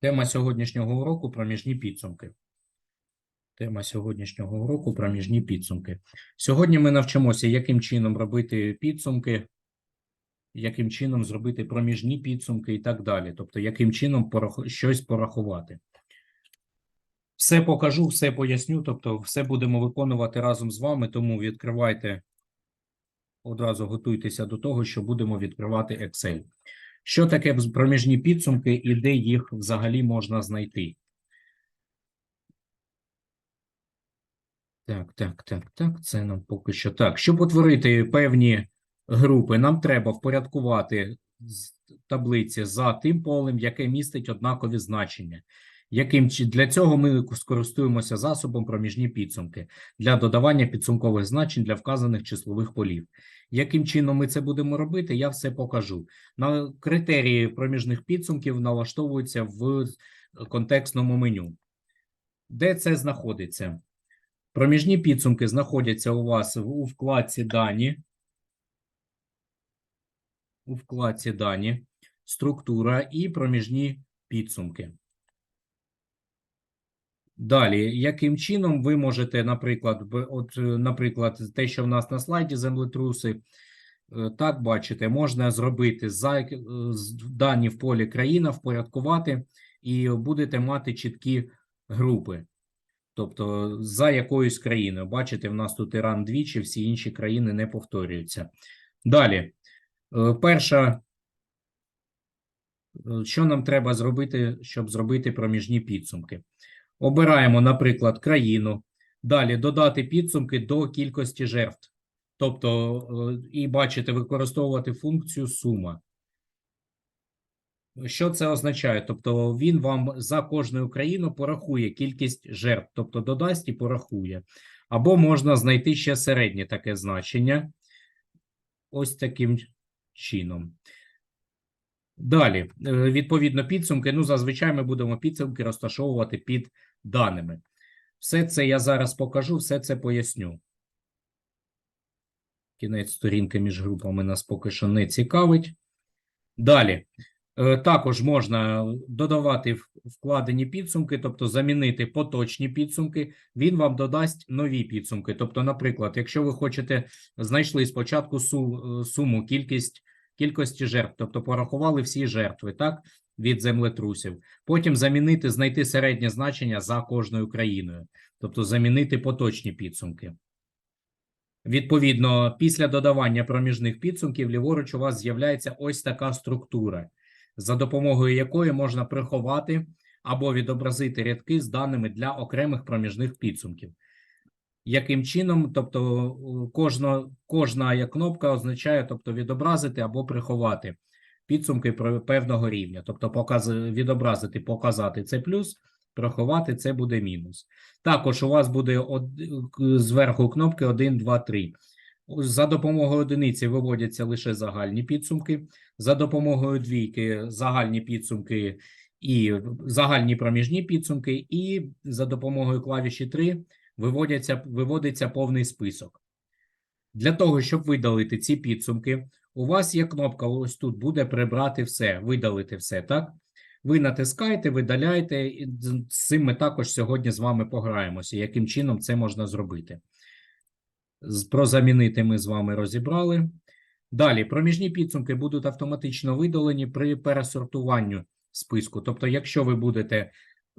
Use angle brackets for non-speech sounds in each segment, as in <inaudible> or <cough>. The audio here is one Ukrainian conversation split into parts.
Тема сьогоднішнього уроку проміжні підсумки. Тема сьогоднішнього уроку проміжні підсумки. Сьогодні ми навчимося, яким чином робити підсумки, яким чином зробити проміжні підсумки і так далі. Тобто, яким чином щось порахувати. Все покажу, все поясню, тобто, все будемо виконувати разом з вами, тому відкривайте, одразу готуйтеся до того, що будемо відкривати Excel. Що таке проміжні підсумки і де їх взагалі можна знайти? Так, так, так, так. Це нам поки що так. Щоб утворити певні групи, нам треба впорядкувати таблиці за тим полем, яке містить однакові значення. Яким для цього ми скористуємося засобом проміжні підсумки для додавання підсумкових значень для вказаних числових полів. Яким чином ми це будемо робити, я все покажу. На критерії проміжних підсумків налаштовуються в контекстному меню. Де це знаходиться? Проміжні підсумки знаходяться у вас у вкладці Дані. У вкладці Дані, структура і проміжні підсумки. Далі, яким чином ви можете, наприклад, от, е, наприклад, те, що в нас на слайді землетруси, е, так бачите, можна зробити за е, дані в полі країна, впорядкувати, і будете мати чіткі групи. Тобто за якоюсь країною. Бачите, в нас тут Іран двічі, всі інші країни не повторюються. Далі, перша, що нам треба зробити, щоб зробити проміжні підсумки? Обираємо, наприклад, країну. Далі додати підсумки до кількості жертв. Тобто, е, і бачите, використовувати функцію сума. Що це означає? Тобто він вам за кожну країну порахує кількість жертв, тобто додасть і порахує. Або можна знайти ще середнє таке значення. Ось таким чином. Далі, е, відповідно, підсумки. Ну, зазвичай ми будемо підсумки розташовувати під даними. Все це я зараз покажу, все це поясню. Кінець сторінки між групами нас поки що не цікавить. Далі. Е, Також можна додавати вкладені підсумки, тобто замінити поточні підсумки. Він вам додасть нові підсумки. Тобто, наприклад, якщо ви хочете знайшли спочатку е, суму кількість кількості жертв, тобто порахували всі жертви, так від землетрусів. Потім замінити, знайти середнє значення за кожною країною, тобто замінити поточні підсумки. Відповідно, після додавання проміжних підсумків ліворуч у вас з'являється ось така структура, за допомогою якої можна приховати або відобразити рядки з даними для окремих проміжних підсумків. Яким чином, тобто кожна, кожна кнопка означає, тобто відобразити або приховати підсумки певного рівня, тобто показ, відобразити, показати це плюс, приховати це буде мінус. Також у вас буде од... зверху кнопки 1, 2, 3. За допомогою одиниці виводяться лише загальні підсумки, за допомогою двійки загальні підсумки і загальні проміжні підсумки, і за допомогою клавіші 3 виводяться, виводиться повний список. Для того, щоб видалити ці підсумки, у вас є кнопка ось тут буде прибрати все, видалити все, так? Ви натискаєте, видаляєте, і з цим ми також сьогодні з вами пограємося, яким чином це можна зробити. Про замінити ми з вами розібрали. Далі, проміжні підсумки будуть автоматично видалені при пересортуванню списку. Тобто, якщо ви будете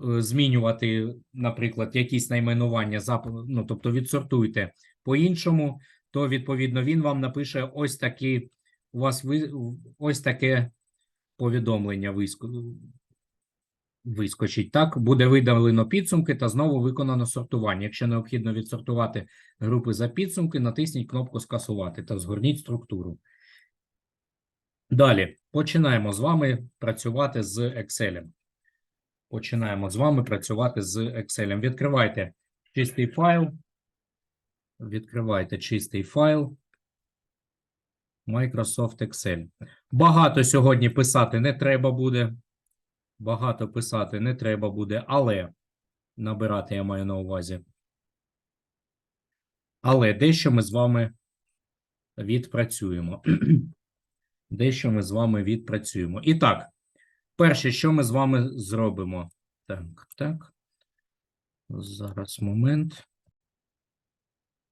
змінювати, наприклад, якісь найменування, ну, тобто відсортуйте по-іншому, то відповідно він вам напише ось такі, у вас ви, ось таке повідомлення виск- вискочить. Так, буде видалено підсумки та знову виконано сортування. Якщо необхідно відсортувати групи за підсумки, натисніть кнопку скасувати та згорніть структуру. Далі починаємо з вами працювати з Excel. Починаємо з вами працювати з Excel. Відкривайте чистий файл. Відкривайте чистий файл. Microsoft Excel. Багато сьогодні писати не треба буде. Багато писати не треба буде, але набирати я маю на увазі. Але дещо ми з вами відпрацюємо. <clears throat> Дещо ми з вами відпрацюємо. І так, перше, що ми з вами зробимо? Так, так. Зараз момент.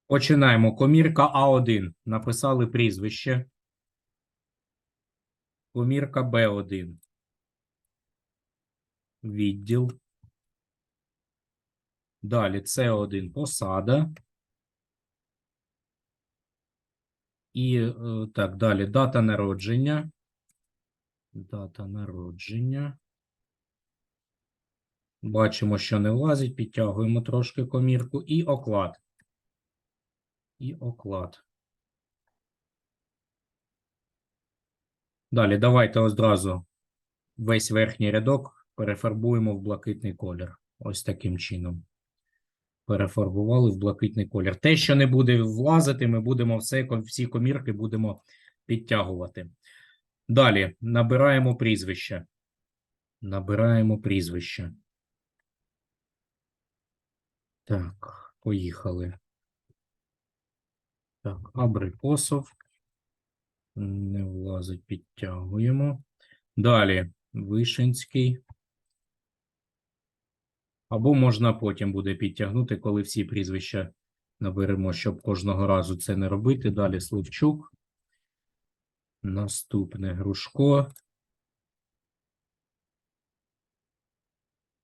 Починаємо. Комірка А1. Написали прізвище. Комірка Б1. Відділ. Далі С1 посада. І е, так, далі дата народження. Дата народження. Бачимо, що не влазить, підтягуємо трошки комірку і оклад. І оклад. Далі давайте одразу весь верхній рядок перефарбуємо в блакитний колір. Ось таким чином. Перефарбували в блакитний колір. Те, що не буде влазити, ми будемо все, всі комірки будемо підтягувати. Далі набираємо прізвище. Набираємо прізвище. Так, поїхали. Так, абрикосов. Не влазить, підтягуємо. Далі Вишинський. Або можна потім буде підтягнути, коли всі прізвища наберемо, щоб кожного разу це не робити. Далі Сливчук. Наступне Грушко.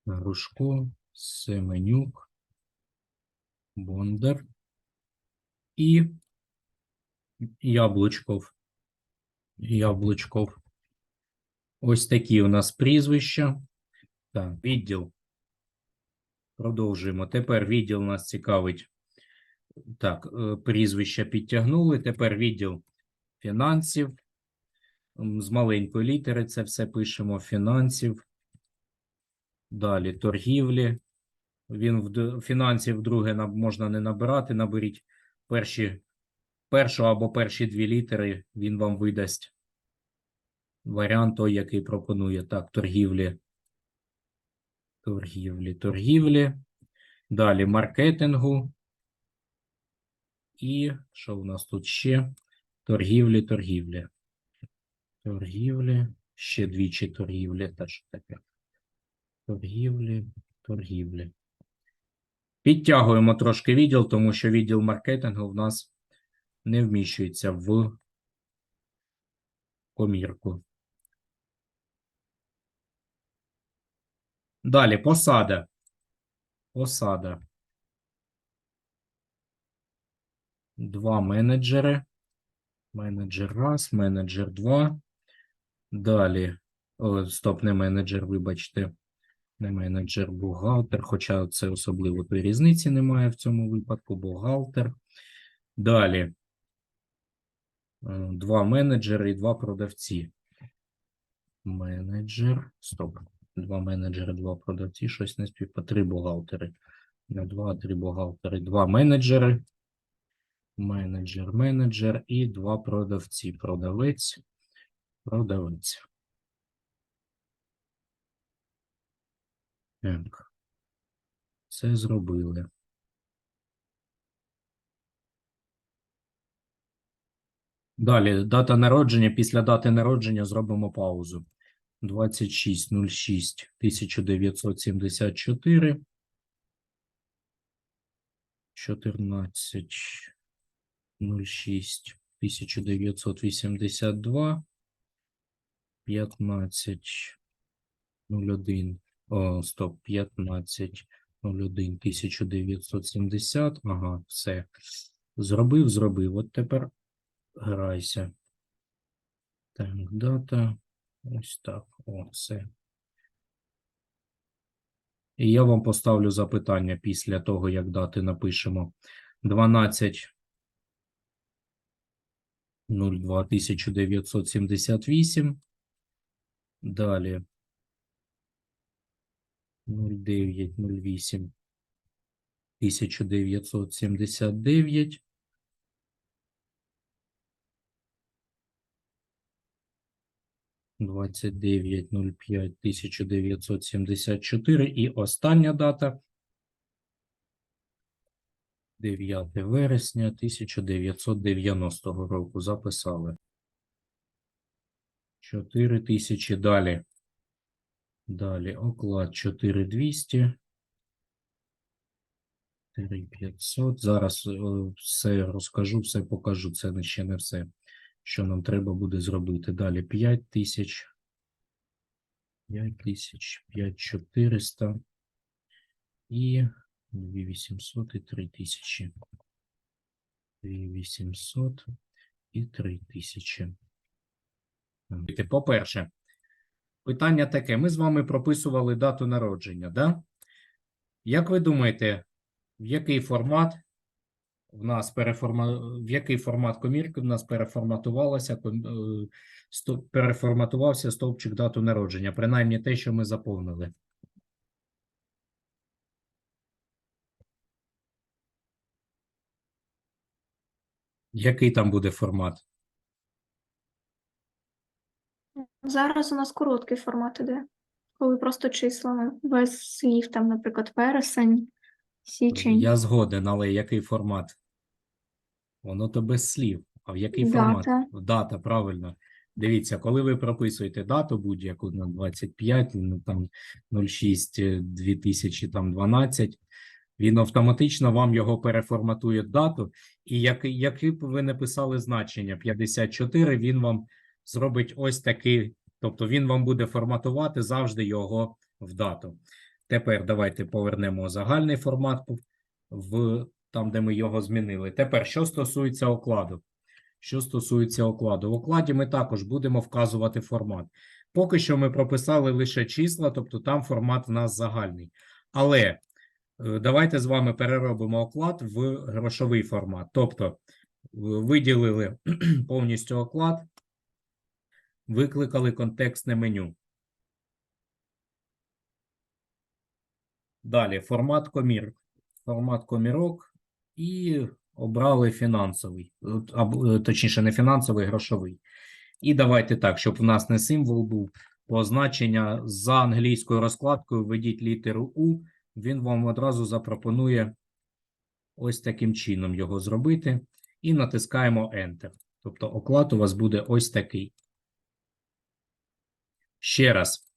Грушко, Семенюк, Бондар і Яблучков. Яблучков. Ось такі у нас прізвища. Так, відділ. Продовжуємо. Тепер відділ нас цікавить. Так, е, прізвища підтягнули. Тепер відділ фінансів. З маленької літери це все пишемо. Фінансів. Далі торгівлі. Він в фінансів друге можна не набирати. Наберіть перші, першу або перші дві літери. Він вам видасть варіант той, який пропонує. Так, торгівлі. Торгівлі, торгівлі. Далі маркетингу. І що у нас тут ще? Торгівлі, торгівлі. Торгівлі. Ще двічі торгівлі. Та що таке? Торгівлі, торгівлі. Підтягуємо трошки відділ, тому що відділ маркетингу в нас не вміщується в комірку. Далі посада. Посада. Два менеджери. Менеджер раз, менеджер два. Далі. О, стоп, не менеджер, вибачте. Не менеджер, бухгалтер. Хоча це особливо тої різниці немає в цьому випадку. Бухгалтер. Далі. Е, Два менеджери і два продавці. Менеджер. Стоп. Два менеджери, два продавці. Щось не співпа. Три бухгалтери. Не два, три бухгалтери. Два менеджери. Менеджер, менеджер і два продавці. Продавець, продавець. Так. Це зробили. Далі, дата народження. Після дати народження зробимо паузу. 26.06 1974. 14 06 1982 15 01 о, стоп, 15 01 1970 ага, все. Зробив, зробив. От тепер грайся. Так, дата. Ось так. О, все. І я вам поставлю запитання після того, як дати напишемо. 12 02 1978. Далі. 09 08 1979. Двадцять дев'ять нуль п'ять тисяча дев'ятсот сімдесят чотири. І остання дата. 9 вересня 1990 року. Записали. 4 тисячі далі. Далі оклад 4200. 3500. Зараз е, все розкажу, все покажу. Це ще не все, що нам треба буде зробити. Далі 5000. 5000, 5400 і 2800 і 3000. 2800 і 3000. По-перше, питання таке. Ми з вами прописували дату народження, да? Як ви думаєте, в який формат в нас переформа... в який формат комірки в нас переформатувалося, ком- е, переформатувався стовпчик дату народження, принаймні те, що ми заповнили. Який там буде формат? Зараз у нас короткий формат іде, коли просто числами, без слів, там, наприклад, вересень, січень, Я згоден, але який формат? Воно то без слів. А в який формат? Дата. Дата, правильно. Дивіться, коли ви прописуєте дату будь-яку на 25, ну там 06 е, 2012, він автоматично вам його переформатує дату, і як, який б ви не писали значення 54, він вам зробить ось такий, тобто він вам буде форматувати завжди його в дату. Тепер давайте повернемо загальний формат в- там, де ми його змінили. Тепер, що стосується окладу. Що стосується окладу, в окладі ми також будемо вказувати формат. Поки що ми прописали лише числа, тобто там формат в нас загальний. Але е, давайте з вами переробимо оклад в грошовий формат. Тобто е, виділили <clears throat> повністю оклад, викликали контекстне меню. Далі формат комір. Формат комірок і обрали фінансовий, е, точніше, не фінансовий, грошовий. І давайте так, щоб в нас не символ був позначення за англійською розкладкою, введіть літеру У, він вам одразу запропонує ось таким чином його зробити. І натискаємо Enter. Тобто оклад у вас буде ось такий. Ще раз.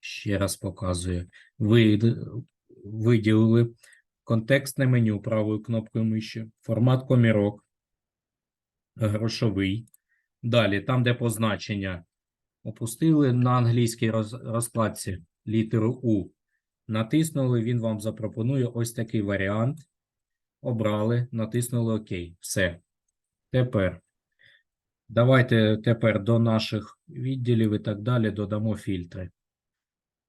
Ще раз показую. Ви виділили контекстне меню правою кнопкою миші, формат комірок, грошовий. Далі, там, де позначення, опустили на англійській розкладці літеру У. Натиснули, він вам запропонує ось такий варіант. Обрали, натиснули ОК. Все. Тепер. Давайте тепер до наших відділів і так далі додамо фільтри.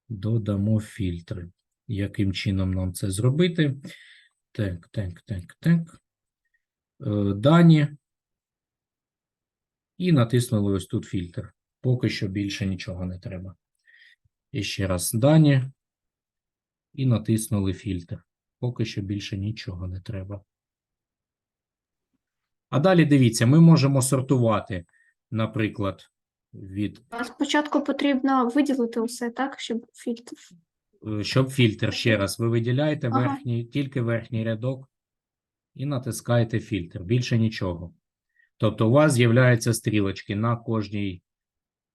Додамо фільтри. Яким чином нам це зробити? Так, так, так, так. Е, Дані. І натиснули ось тут фільтр. Поки що більше нічого не треба. І ще раз дані. І натиснули фільтр. Поки що більше нічого не треба. А далі дивіться, ми можемо сортувати, наприклад, від Спочатку потрібно виділити усе, так, щоб фільтр. Е, щоб фільтр ще раз ви виділяєте Ага. верхній, тільки верхній рядок і натискаєте фільтр. Більше нічого. Тобто у вас з'являються стрілочки на кожній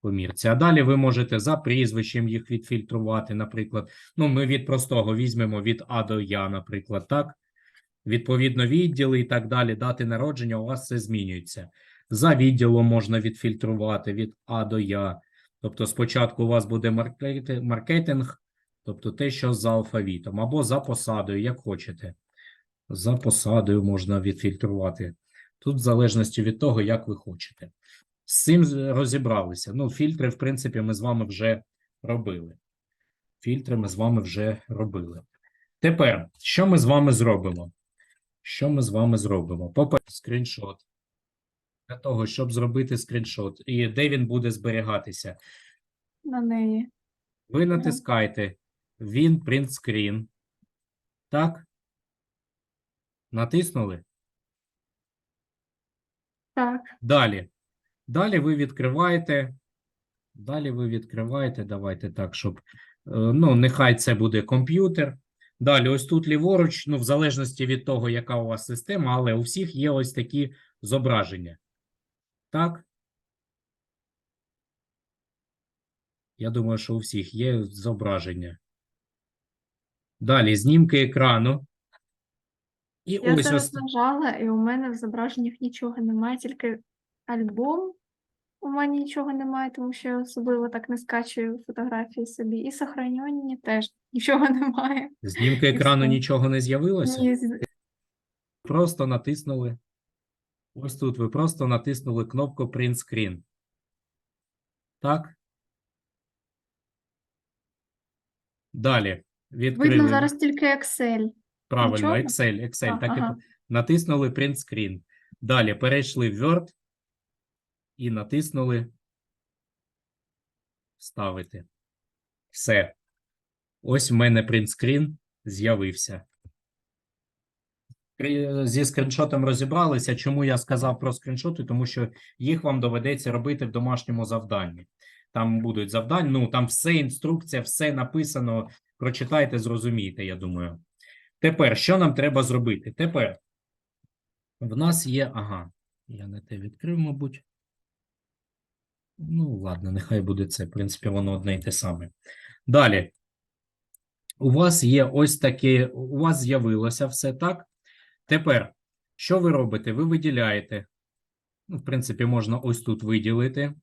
помірці. А далі ви можете за прізвищем їх відфільтрувати, наприклад. Ну, ми від простого візьмемо від А до Я, наприклад, так? Відповідно, відділи і так далі, дати народження, у вас все змінюється. За відділом можна відфільтрувати від А до Я. Тобто спочатку у вас буде маркетинг, тобто те, що за алфавітом, або за посадою, як хочете. За посадою можна відфільтрувати. Тут в залежності від того, як ви хочете. З цим розібралися. Ну, фільтри, в принципі, ми з вами вже робили. Фільтри ми з вами вже робили. Тепер, що ми з вами зробимо? Що ми з вами зробимо? По-перше, скріншот. Для того, щоб зробити скріншот. І де він буде зберігатися? на неї. Ви натискаєте Він Print Screen. Так? Натиснули? Так, Далі. Далі ви відкриваєте. Далі ви відкриваєте. Давайте так, щоб. е, Ну, нехай це буде комп'ютер. Далі, ось тут ліворуч, ну, в залежності від того, яка у вас система, але у всіх є ось такі зображення. Так? Я думаю, що у всіх є зображення. Далі знімки екрану. І Я ось зараз ось нажала, і у мене в зображеннях нічого немає, тільки альбом. У мене нічого немає, тому що я особливо так не скачую фотографії собі. І сохранені теж нічого <laughs> немає. знімки екрану нічого не з'явилося. Ні, Просто натиснули. Ось тут ви просто натиснули кнопку Print Screen. Так. Далі. Відкрили. видно зараз тільки Excel. Правильно, Нічого? Excel, Excel. А, так і ага. по- натиснули Print Screen. Далі перейшли в Word і натиснули Вставити. Все. Ось в мене Screen з'явився. Зі скріншотом розібралися. Чому я сказав про скріншоти? Тому що їх вам доведеться робити в домашньому завданні. Там будуть завдання, ну там все інструкція, все написано. Прочитайте, зрозумієте, я думаю. Тепер, що нам треба зробити? Тепер в нас є. Ага, я не те відкрив, мабуть. Ну, ладно, нехай буде це. В принципі, воно одне й те саме. Далі. У вас є ось таке, у вас з'явилося все так. Тепер, що ви робите? Ви виділяєте. Ну, в принципі, можна ось тут виділити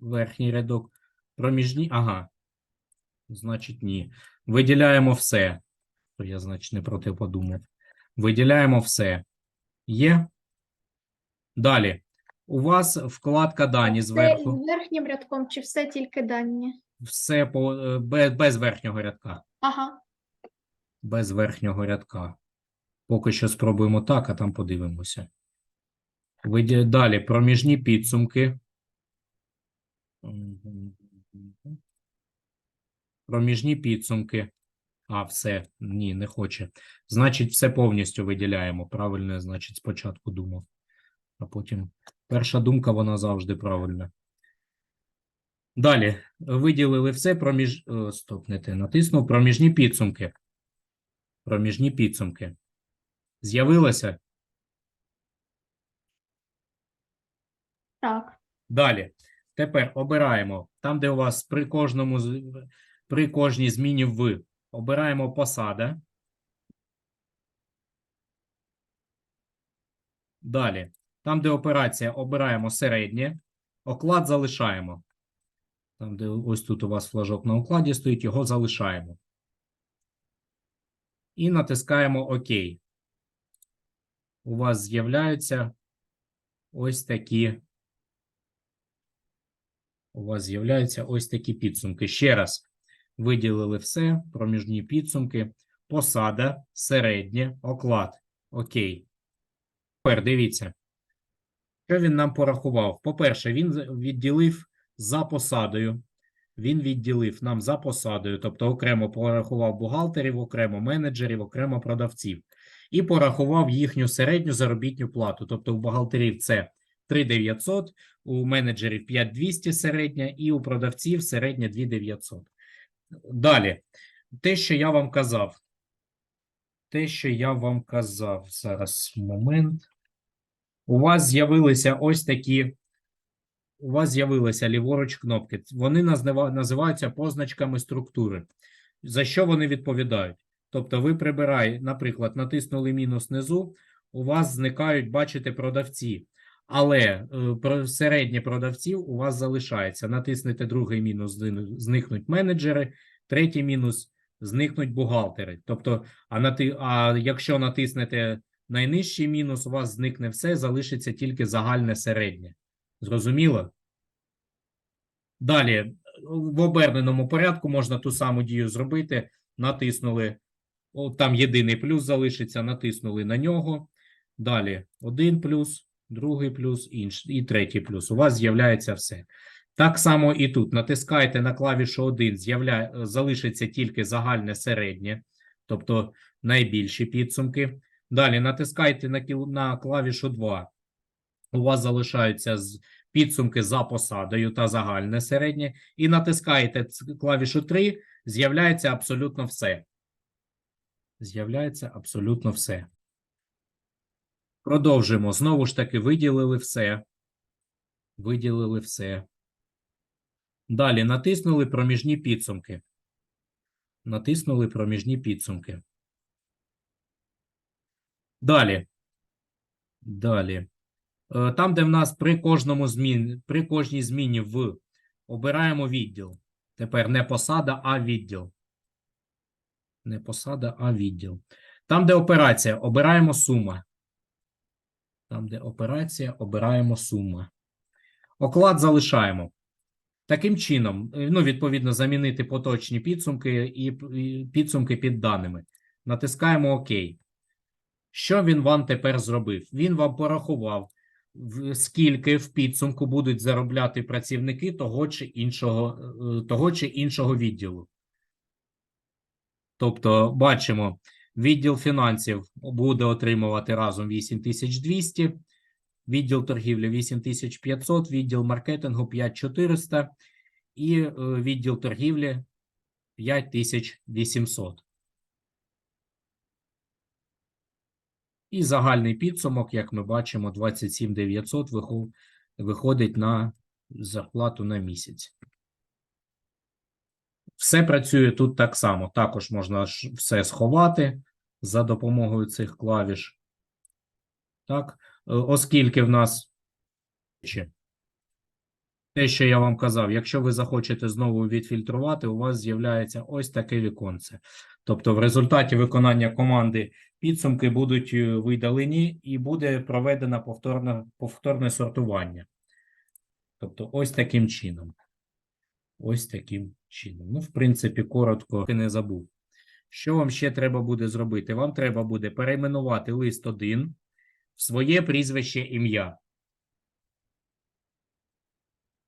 верхній рядок. Проміжні. Ага. Значить, ні. Виділяємо все. Я, значить, не про те подумав. Виділяємо все. Є. Далі. У вас вкладка дані Все зверху. із верхнім рядком, чи все тільки дані? Все по, е, без, без верхнього рядка. Ага. Без верхнього рядка. Поки що спробуємо так, а там подивимося. Виді- Далі проміжні підсумки. Проміжні підсумки. А, все. Ні, не хоче. Значить, все повністю виділяємо. Правильно, значить, спочатку думав. А потім перша думка, вона завжди правильна. Далі. Виділили все проміж. Стоп, не те. Натиснув проміжні підсумки. Проміжні підсумки. З'явилося? Так. Далі. Тепер обираємо там, де у вас при кожному при кожній зміні в обираємо посада. Далі. Там, де операція, обираємо середнє. Оклад залишаємо. Там, де ось тут у вас флажок на укладі стоїть, його залишаємо. І натискаємо ОК. У вас з'являються ось такі у вас з'являються ось такі підсумки. Ще раз виділили все, проміжні підсумки, посада, середнє, оклад. Окей. Тепер дивіться, що він нам порахував. По-перше, він відділив за посадою. Він відділив нам за посадою, тобто окремо порахував бухгалтерів, окремо менеджерів, окремо продавців. І порахував їхню середню заробітну плату. Тобто у бухгалтерів це 3900, у менеджерів 5200 середня, і у продавців середня 2900. Далі, те, що я вам казав. Те, що я вам казав, зараз момент. У вас з'явилися ось такі. У вас з'явилися ліворуч кнопки. Вони називаються позначками структури. За що вони відповідають? Тобто, ви прибираєте, наприклад, натиснули мінус внизу, у вас зникають, бачите, продавці. Але е, про продавців у вас залишається. Натиснете другий мінус, зникнуть менеджери, третій мінус зникнуть бухгалтери. Тобто, а, нати, а якщо натиснете найнижчий мінус, у вас зникне все, залишиться тільки загальне середнє. Зрозуміло? Далі, в оберненому порядку можна ту саму дію зробити. Натиснули, там єдиний плюс залишиться, натиснули на нього. Далі один плюс, другий плюс, інший, і третій плюс. У вас з'являється все. Так само і тут. Натискайте на клавішу 1, залишиться тільки загальне середнє, тобто найбільші підсумки. Далі натискайте на, на клавішу 2. У вас залишаються підсумки за посадою та загальне середнє. І натискаєте клавішу 3, з'являється абсолютно все. З'являється абсолютно все. Продовжимо. Знову ж таки, виділили все. Виділили все. Далі натиснули проміжні підсумки. Натиснули проміжні підсумки. Далі. Далі. Е, Там, де в нас при кожному змін, при кожній зміні в обираємо відділ. Тепер не посада, а відділ. Не посада, а відділ. Там, де операція, обираємо сума. Там, де операція, обираємо сума. Оклад залишаємо. Таким чином, е, ну, відповідно, замінити поточні підсумки і підсумки під даними. Натискаємо ОК. Що він вам тепер зробив? Він вам порахував, скільки в підсумку будуть заробляти працівники того чи іншого, е, того чи іншого відділу. Тобто, бачимо, відділ фінансів буде отримувати разом 8200, відділ торгівлі 8500, відділ маркетингу 5400 і е, відділ торгівлі 5800. І загальний підсумок, як ми бачимо, 27900 вихо- виходить на зарплату на місяць. Все працює тут так само. Також можна все сховати за допомогою цих клавіш. Так, Е, оскільки в нас те, що я вам казав, якщо ви захочете знову відфільтрувати, у вас з'являється ось таке віконце. Тобто, в результаті виконання команди підсумки будуть е, видалені і буде проведено повторне, повторне сортування. Тобто, ось таким чином. Ось таким чином. Ну, в принципі, коротко не забув. Що вам ще треба буде зробити? Вам треба буде перейменувати лист 1 в своє прізвище ім'я.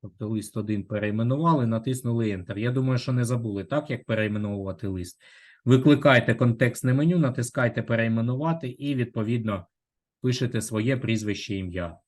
Тобто лист 1 перейменували, натиснули Enter. Я думаю, що не забули, так, як перейменовувати лист. Викликайте контекстне меню, натискайте перейменувати і, відповідно, пишете своє прізвище ім'я.